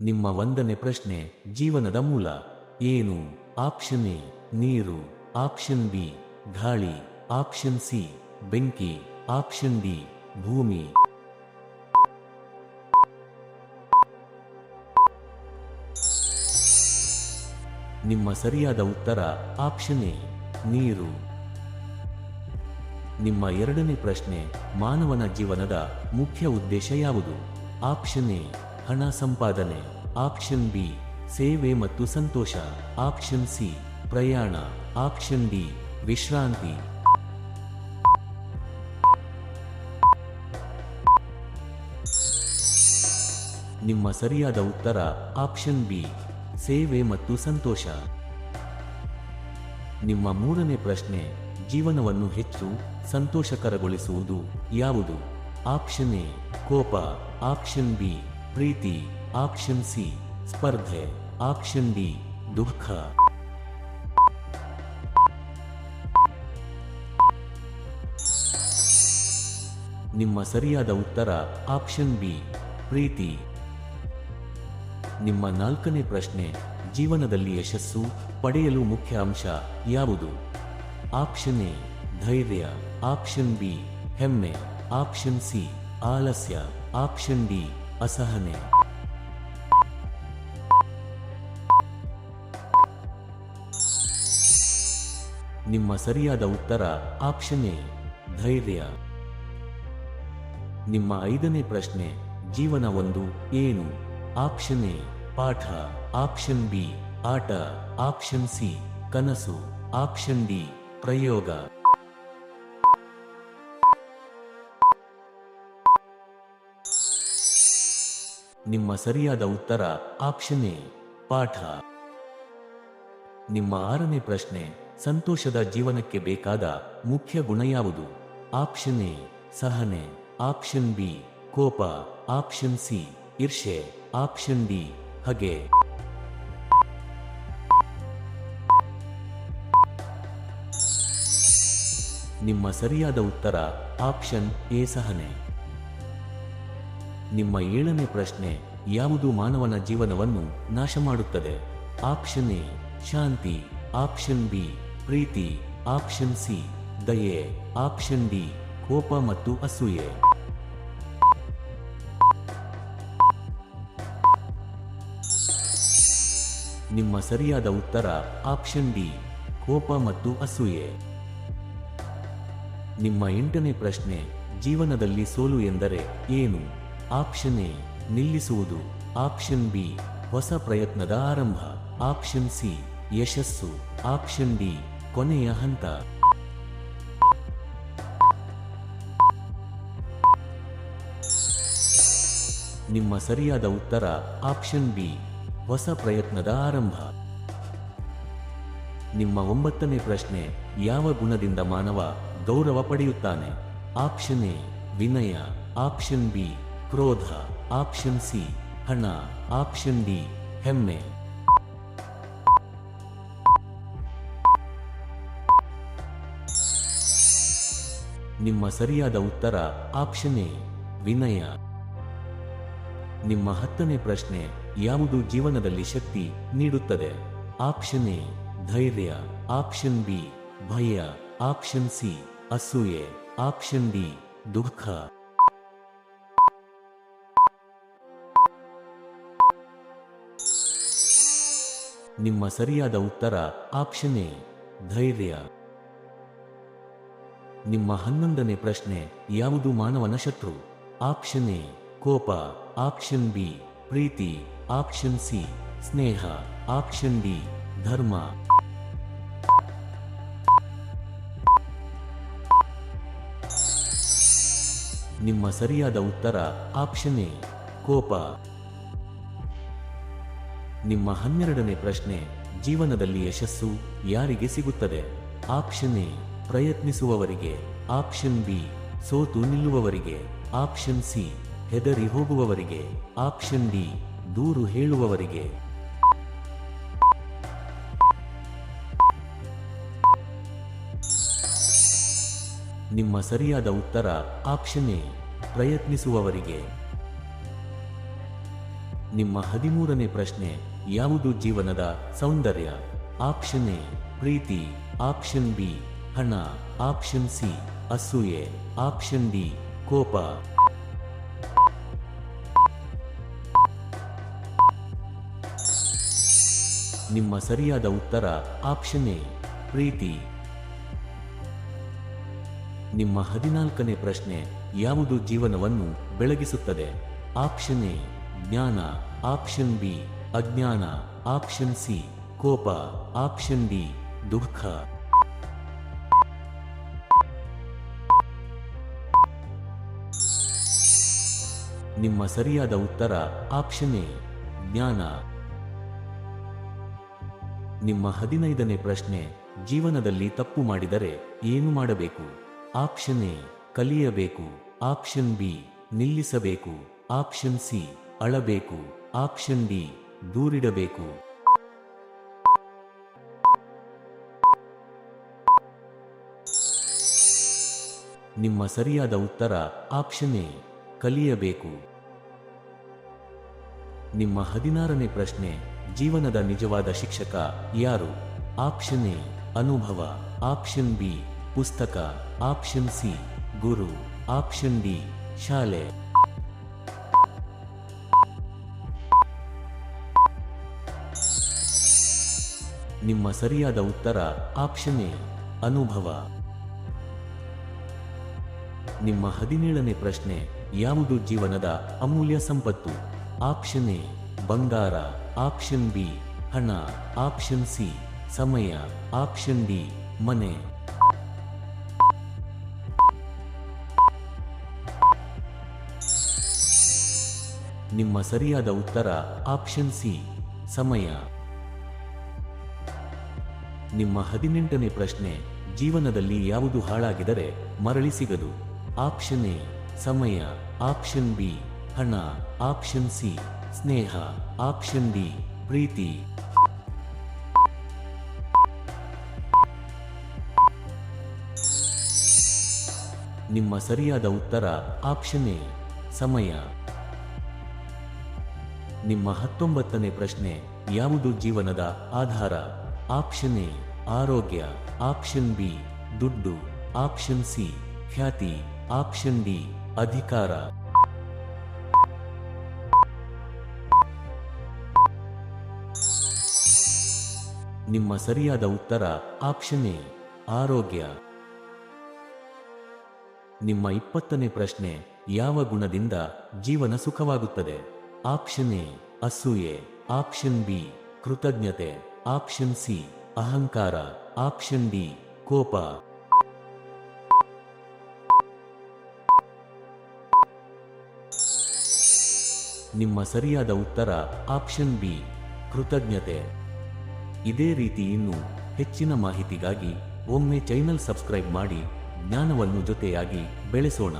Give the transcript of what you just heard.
ನಿಮ್ಮ ಒಂದನೇ ಪ್ರಶ್ನೆ ಜೀವನದ ಮೂಲ. ಏನು? ಆಪ್ಷನ್ ಎ, ನೀರು. ಆಪ್ಷನ್ ಬಿ, ಗಾಳಿ. ಆಪ್ಷನ್ ಸಿ, ಬೆಂಕಿ. ಆಪ್ಷನ್ ಡಿ, ಭೂಮಿ. ನಿಮ್ಮ ಸರಿಯಾದ ಉತ್ತರ ಆಪ್ಷನ್ ಎ, ನೀರು. ನಿಮ್ಮ ಎರಡನೇ ಪ್ರಶ್ನೆ ಮಾನವನ ಜೀವನದ ಮುಖ್ಯ ಉದ್ದೇಶ ಯಾವುದು? ಆಪ್ಷನ್ ಎ, ಹಣ ಸಂಪಾದನೆ. ಆಪ್ಷನ್ ಬಿ, ಸೇವೆ ಮತ್ತು ಸಂತೋಷ. ಆಪ್ಷನ್ ಸಿ, ಪ್ರಯಾಣ. ಆಪ್ಷನ್ ಡಿ, ವಿಶ್ರಾಂತಿ. ನಿಮ್ಮ ಸರಿಯಾದ ಉತ್ತರ, ಆಪ್ಷನ್ ಬಿ, ಸೇವೆ ಮತ್ತು ಸಂತೋಷ. ನಿಮ್ಮ ಮೂರನೇ ಪ್ರಶ್ನೆ, ಜೀವನವನ್ನು ಹೆಚ್ಚು ಸಂತೋಷಕರಗೊಳಿಸುವುದು ಯಾವುದು? ಆಪ್ಷನ್ ಎ, ಕೋಪ. ಆಪ್ಷನ್ ಬಿ, ಪ್ರೀತಿ. ಆಪ್ಷನ್ ಸಿ ಸ್ಪರ್ಧೆ ಆಪ್ಷನ್ ಡಿ ದುಃಖ. ನಿಮ್ಮ ಸರಿಯಾದ ಉತ್ತರ ಆಪ್ಷನ್ ಬಿ ಪ್ರೀತಿ. ನಿಮ್ಮ ನಾಲ್ಕನೇ ಪ್ರಶ್ನೆ, ಜೀವನದಲ್ಲಿ ಯಶಸ್ಸು ಪಡೆಯಲು ಮುಖ್ಯ ಅಂಶ ಯಾವುದು? ಆಪ್ಷನ್ ಎ ಧೈರ್ಯ ಆಪ್ಷನ್ ಬಿ ಹೆಮ್ಮೆ ಆಪ್ಷನ್ ಸಿ ಆಲಸ್ಯ ಆಪ್ಷನ್ ಡಿ ಅಸಹನೆ. ನಿಮ್ಮ ಸರಿಯಾದ ಉತ್ತರ ಆಪ್ಷನ್ ಎ, ಧೈರ್ಯ. ನಿಮ್ಮ ಐದನೇ ಪ್ರಶ್ನೆ, ಜೀವನ ಒಂದು ಏನು? ಆಪ್ಷನ್ ಎ, ಪಾಠ. ಆಪ್ಷನ್ ಬಿ, ಆಟ. ಆಪ್ಷನ್ ಸಿ, ಕನಸು. ಆಪ್ಷನ್ ಡಿ, ಪ್ರಯೋಗ. ನಿಮ್ಮ ಸರಿಯಾದ ಉತ್ತರ ಆಪ್ಷನ್ ಎ, ಪಾಠ. ನಿಮ್ಮ ಆರನೇ ಪ್ರಶ್ನೆ ಸಂತೋಷದ ಜೀವನಕ್ಕೆ ಬೇಕಾದ ಮುಖ್ಯ ಗುಣ ಯಾವುದು? ಆಪ್ಷನ್ ಎ, ಸಹನೆ. ಆಪ್ಷನ್ ಬಿ, ಕೋಪ. ಆಪ್ಷನ್ ಸಿ ಈರ್ಷೆ ಆಪ್ಷನ್ ಡಿ, ಹಗೆ. ನಿಮ್ಮ ಸರಿಯಾದ ಉತ್ತರ, ಆಪ್ಷನ್ ಎ, ಸಹನೆ. ನಿಮ್ಮ ಏಳನೇ ಪ್ರಶ್ನೆ, ಯಾವುದು ಮಾನವನ ಜೀವನವನ್ನು ನಾಶ ಮಾಡುತ್ತದೆ ಆಪ್ಷನ್ ಎ, ಶಾಂತಿ. ಆಪ್ಷನ್ ಬಿ ಪ್ರೀತಿ ಆಪ್ಷನ್ ಸಿ, ದಯೆ ಆಪ್ಷನ್ ಡಿ, ಕೋಪ ಮತ್ತು ಅಸೂಯೆ. ನಿಮ್ಮ ಸರಿಯಾದ ಉತ್ತರ ಆಪ್ಷನ್ ಡಿ, ಕೋಪ ಮತ್ತು ಅಸೂಯೆ. ನಿಮ್ಮ ಎಂಟನೇ ಪ್ರಶ್ನೆ, ಜೀವನದಲ್ಲಿ ಸೋಲು ಎಂದರೆ ಏನು? ಆಪ್ಷನ್ ಎ, ನಿಲ್ಲಿಸುವುದು. ಆಪ್ಷನ್ ಬಿ, ಹೊಸ ಪ್ರಯತ್ನದ ಆರಂಭ. ಆಪ್ಷನ್ ಸಿ, ಯಶಸ್ಸು. ಆಪ್ಷನ್ ಡಿ ಕೊನೆಯ ಹಂತ. ನಿಮ್ಮ ಸರಿಯಾದ ಉತ್ತರ ಆಪ್ಷನ್ ಬಿ, ಹೊಸ ಪ್ರಯತ್ನದ ಆರಂಭ. ನಿಮ್ಮ ಒಂಬತ್ತನೇ ಪ್ರಶ್ನೆ ಯಾವ ಗುಣದಿಂದ ಮಾನವ ಗೌರವ ಪಡೆಯುತ್ತಾನೆ? ಆಪ್ಷನ್ ಎ, ವಿನಯ. ಆಪ್ಷನ್ ಬಿ, ಕ್ರೋಧ. ಆಪ್ಷನ್ ಸಿ, ಹಣ. ಆಪ್ಷನ್ ಡಿ, ಹೆಮ್ಮೆ. ನಿಮ್ಮ ಸರಿಯಾದ ಉತ್ತರ ಆಪ್ಷನ್ ಎ, ವಿನಯ. ನಿಮ್ಮ ಹತ್ತನೇ ಪ್ರಶ್ನೆ ಯಾವುದು ಜೀವನದಲ್ಲಿ ಶಕ್ತಿ ನೀಡುತ್ತದೆ? ಆಪ್ಷನ್ ಎ, ಧೈರ್ಯ. ಆಪ್ಷನ್ ಬಿ, ಭಯ. ಆಪ್ಷನ್ ಸಿ, ಅಸೂಯೆ. ಆಪ್ಷನ್ ಡಿ, ದುಃಖ. ನಿಮ್ಮ ಸರಿಯಾದ ಉತ್ತರ ಆಪ್ಷನ್ ಎ, ಧೈರ್ಯ. ನಿಮ್ಮ ಹನ್ನೊಂದನೇ ಪ್ರಶ್ನೆ ಯಾವುದು ಮಾನವನ ಶತ್ರು? ಆಪ್ಷನ್ ಎ, ಕೋಪ. ಆಪ್ಷನ್ ಬಿ, ಪ್ರೀತಿ. ಆಪ್ಷನ್ ಸಿ, ಸ್ನೇಹ. ಆಪ್ಷನ್ ಡಿ, ಧರ್ಮ. ನಿಮ್ಮ ಸರಿಯಾದ ಉತ್ತರ ಆಪ್ಷನ್ ಎ, ಕೋಪ. ನಿಮ್ಮ ಹನ್ನೆರಡನೇ ಪ್ರಶ್ನೆ, ಜೀವನದಲ್ಲಿ ಯಶಸ್ಸು ಯಾರಿಗೆ ಸಿಗುತ್ತದೆ? ಆಪ್ಷನ್ ಎ ಪ್ರಯತ್ನಿಸುವವರಿಗೆ ಆಪ್ಷನ್ ಬಿ, ಸೋತು ನಿಲ್ಲುವವರಿಗೆ ಆಪ್ಷನ್ ಸಿ, ಹೆದರಿ ಹೋಗುವವರಿಗೆ ಆಪ್ಷನ್ ಡಿ, ದೂರು ಹೇಳುವವರಿಗೆ. ನಿಮ್ಮ ಸರಿಯಾದ ಉತ್ತರ ಆಪ್ಷನ್ ಎ, ಪ್ರಯತ್ನಿಸುವವರಿಗೆ. ನಿಮ್ಮ ಹದಿಮೂರನೇ ಪ್ರಶ್ನೆ, ಯಾವುದು ಜೀವನದ ಸೌಂದರ್ಯ? ಆಪ್ಷನ್ ಎ, ಪ್ರೀತಿ. ಆಪ್ಷನ್ ಬಿ ಹಣ ಆಪ್ಷನ್ ಸಿ ಅಸೂಯೆ ಆಪ್ಷನ್ ಡಿ ಕೋಪ. ನಿಮ್ಮ ಸರಿಯಾದ ಉತ್ತರ ಆಪ್ಷನ್ ಎ ಪ್ರೀತಿ. ನಿಮ್ಮ ಹದಿನಾಲ್ಕನೇ ಪ್ರಶ್ನೆ, ಯಾವುದು ಜೀವನವನ್ನು ಬೆಳಗಿಸುತ್ತದೆ? ಆಪ್ಷನ್ ಎ ಜ್ಞಾನ ಆಪ್ಷನ್ ಬಿ ಅಜ್ಞಾನ ಆಪ್ಷನ್ ಸಿ ಕೋಪ ಆಪ್ಷನ್ ಡಿ ದುಃಖ. ನಿಮ್ಮ ಸರಿಯಾದ ಉತ್ತರ ಆಪ್ಷನ್ ಎ, ಜ್ಞಾನ. ನಿಮ್ಮ ಹದಿನೈದನೇ ಪ್ರಶ್ನೆ, ಜೀವನದಲ್ಲಿ ತಪ್ಪು ಮಾಡಿದರೆ ಏನು ಮಾಡಬೇಕು? ಆಪ್ಷನ್ ಎ, ಕಲಿಯಬೇಕು. ಆಪ್ಷನ್ ಬಿ, ನಿಲ್ಲಿಸಬೇಕು. ಆಪ್ಷನ್ ಸಿ, ಅಳಬೇಕು. ಆಪ್ಷನ್ ಡಿ, ದೂರಿಡಬೇಕು. ನಿಮ್ಮ ಸರಿಯಾದ ಉತ್ತರ ಆಪ್ಷನ್ ಎ. ಕಲಿಯಬೇಕು. ನಿಮ್ಮ ಹದಿನಾರನೇ ಪ್ರಶ್ನೆ, ಜೀವನದ ನಿಜವಾದ ಶಿಕ್ಷಕ ಯಾರು? ಆಪ್ಷನ್ ಎ, ಅನುಭವ. ಆಪ್ಷನ್ ಬಿ, ಪುಸ್ತಕ. ಆಪ್ಷನ್ ಸಿ, ಗುರು. ಆಪ್ಷನ್ ಡಿ, ಶಾಲೆ. ನಿಮ್ಮ ಸರಿಯಾದ ಉತ್ತರ ಆಪ್ಷನ್ ಎ, ಅನುಭವ. ನಿಮ್ಮ ಹದಿನೇಳನೇ ಪ್ರಶ್ನೆ, ಯಾವುದು ಜೀವನದ ಅಮೂಲ್ಯ ಸಂಪತ್ತು? ಆಪ್ಷನ್ ಎ, ಬಂಗಾರ. ಆಪ್ಷನ್ ಬಿ, ಹಣ. ಆಪ್ಷನ್ ಸಿ, ಸಮಯ. ಆಪ್ಷನ್ ಡಿ, ಮನೆ. ನಿಮ್ಮ ಸರಿಯಾದ ಉತ್ತರ, ಆಪ್ಷನ್ ಸಿ, ಸಮಯ. ನಿಮ್ಮ ಹದಿನೆಂಟನೇ ಪ್ರಶ್ನೆ, ಜೀವನದಲ್ಲಿ ಯಾವುದು ಹಾಳಾಗಿದರೆ ಮರಳಿ ಸಿಗದು? ಆಪ್ಷನ್ ಎ ಸಮಯ ಆಪ್ಷನ್ ಬಿ, ಹಣ ಆಪ್ಷನ್ ಸಿ, ಸ್ನೇಹ ಆಪ್ಷನ್ ಡಿ, ಪ್ರೀತಿ. ನಿಮ್ಮ ಸರಿಯಾದ ಉತ್ತರ ಆಪ್ಷನ್ ಎ ಸಮಯ. ನಿಮ್ಮ ಹತ್ತೊಂಬತ್ತನೇ ಪ್ರಶ್ನೆ, ಯಾವುದು ಜೀವನದ ಆಧಾರ? ಆಪ್ಷನ್ ಎ ಆರೋಗ್ಯ ಆಪ್ಷನ್ ಬಿ, ದುಡ್ಡು ಆಪ್ಷನ್ ಸಿ, ಖ್ಯಾತಿ. ಆಪ್ಷನ್ ಡಿ ಅಧಿಕಾರ. ನಿಮ್ಮ ಸರಿಯಾದ ಉತ್ತರ ಆಪ್ಷನ್ ಎ, ಆರೋಗ್ಯ. ನಿಮ್ಮ ಇಪ್ಪತ್ತನೇ ಪ್ರಶ್ನೆ, ಯಾವ ಗುಣದಿಂದ ಜೀವನ ಸುಖವಾಗುತ್ತದೆ? ಆಪ್ಷನ್ ಎ, ಅಸೂಯೆ. ಆಪ್ಷನ್ ಬಿ, ಕೃತಜ್ಞತೆ. ಆಪ್ಷನ್ ಸಿ, ಅಹಂಕಾರ. ಆಪ್ಷನ್ ಡಿ, ಕೋಪ. ನಿಮ್ಮ ಸರಿಯಾದ ಉತ್ತರ ಆಪ್ಷನ್ ಬಿ, ಕೃತಜ್ಞತೆ. ಇದೇ ರೀತಿ ಇನ್ನೂ ಹೆಚ್ಚಿನ ಮಾಹಿತಿಗಾಗಿ ಒಮ್ಮೆ ಚಾನಲ್ ಸಬ್ಸ್ಕ್ರೈಬ್ ಮಾಡಿ ಜ್ಞಾನವನ್ನು ಜೊತೆಯಾಗಿ ಬೆಳೆಸೋಣ.